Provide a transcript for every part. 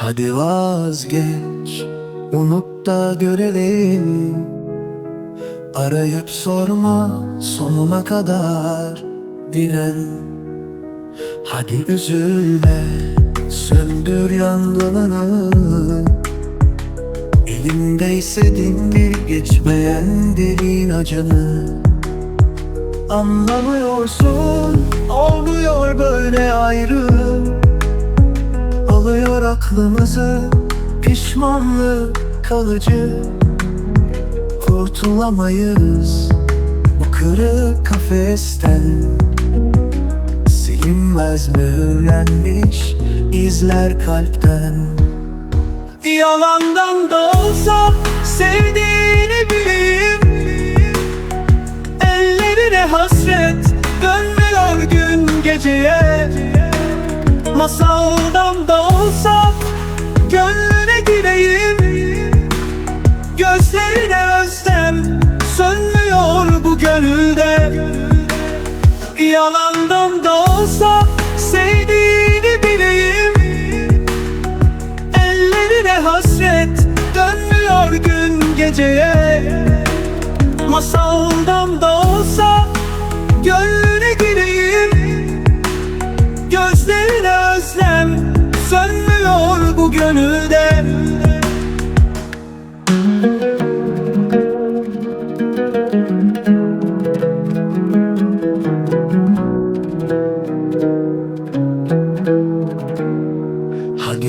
Hadi vazgeç Unut da görelim. Arayıp sorma Sonuna kadar Diren Hadi üzülme Söndür yangınını Elindeyse dindir Geçmeyen derin acını. Anlamıyorsun Olmuyor böyle ayrı Alıyor aklımızı Pişmanlık kalıcı. Kurtulamayız Bu kırık kafesten. Silinmez mühürlenmiş izler kalpten. Yalandan da olsa sevdiğini bileyim. Ellerine hasret dönmüyor gün geceye. Masaldan Yalandan da olsa sevdiğini bileyim. Ellerine hasret dönmüyor gün geceye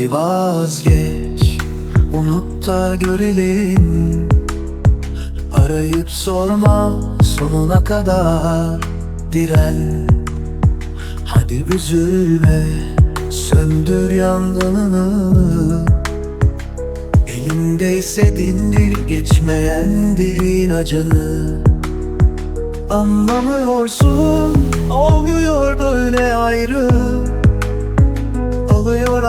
Vazgeç Unut da görelim. Arayıp sorma sonuna kadar diren Hadi üzülme söndür yangınını. Elindeyse dindir geçmeyen derin acını. Anlamıyorsun olmuyor böyle ayrı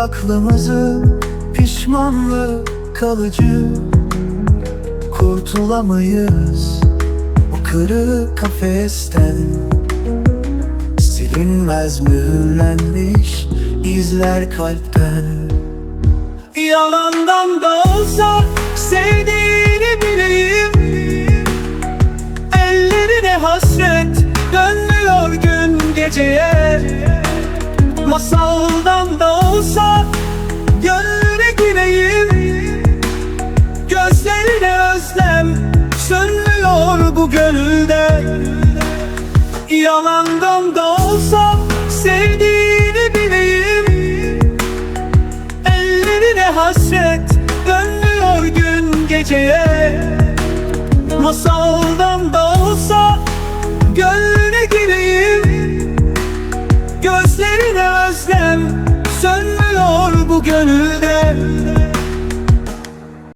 aklımızı pişmanlık kalıcı. Kurtulamayız bu kırık kafesten. Silinmez mühürlenmiş izler kalpten. Yalandan da olsa sevdiğini bileyim. Ellerine hasret dönmüyor gün geceye. Masaldan bu gönülde Yalandan da olsa sevdiğini bileyim. Ellerine hasret dönmüyor gün geceye. Masaldan da olsa gönlüne gireyim. Gözlerine özlem sönmüyor bu gönülde